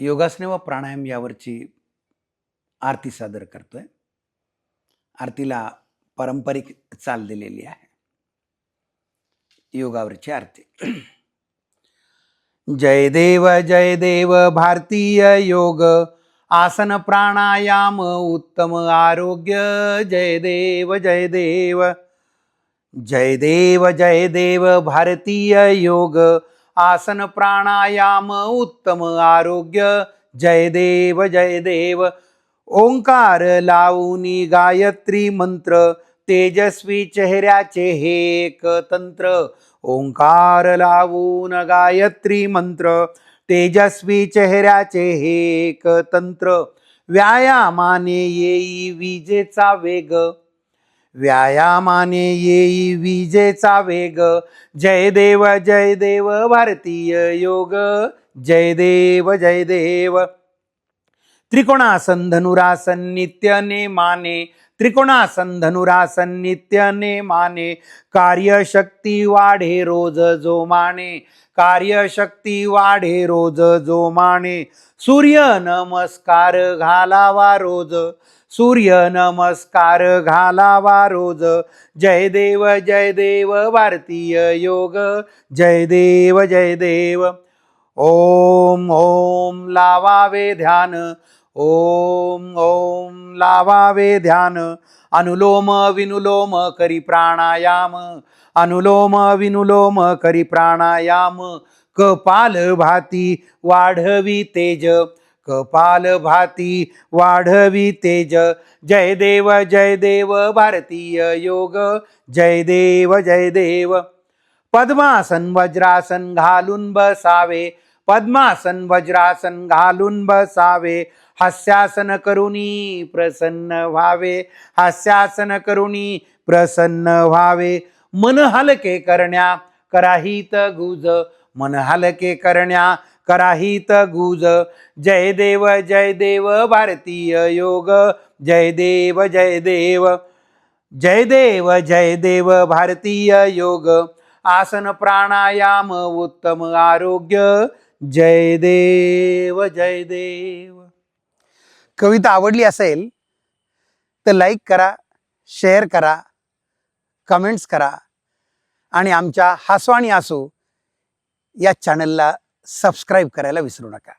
योगासने व प्राणायाम यावरची आरती सादर करतोय. आरतीला पारंपरिक चाल दिलेली आहे. योगावरची आरती. जय देव जय देव भारतीय योग. आसन प्राणायाम उत्तम आरोग्य. जय देव जय देव. जय देव जय देव भारतीय योग. आसन प्राणायाम उत्तम आरोग्य जय देव जय देव। ओंकार लावूनी गायत्री मंत्र तेजस्वी चेहऱ्याचे हे एक तंत्र। ओंकार लावून गायत्री मंत्र तेजस्वी चेहऱ्याचे हे एक तंत्र। व्यायामाने येई विजेचा वेग। व्यायामाने येई विजेचा वेग. जय देव जय देव भारतीय योग. जय देव जय देव. त्रिकोणासन धनुरासन नित्य नेमाने त्रिकोणासन धनुरासन नित्य नेमाने कार्यशक्ती वाढे रोज जो माने कार्यशक्ती वाढे रोज जो माने सूर्य नमस्कार घालावा रोज सूर्य नमस्कार घालावा रोज जय देव जय देव भारतीय योग जय देव जय देव ओम ओम लावावे ध्यान ओम ओम लावावे ध्यान अनुलोम विनुलोम करी प्राणायाम अनुलोम विनुलोम करी प्राणायाम कपाल भाती वाढवी तेज कपाल भाती वाढवी तेज जय देव जय देव भारतीय योग जय देव जय देव. पद्मासन वज्रासन घालून बसावे पद्मासन वज्रासन घालून बसावे. हास्यासन करुणी प्रसन्न व्हावे. हास्यासन करुणी प्रसन्न व्हावे. मन हलके करण्या कराहित गुज. मन हलके करण्या कराहित गुज. जय देव जय देव भारतीय योग. जय देव जय देव जय देव जय देव भारतीय योग. आसन प्राणायाम उत्तम आरोग्य. जय देव जय देव. कविता आवडली असेल तर लाईक करा शेअर करा कमेंट्स करा. आणि आमच्या हसवाणी असो या चॅनलला सबस्क्राईब करायला विसरू नका.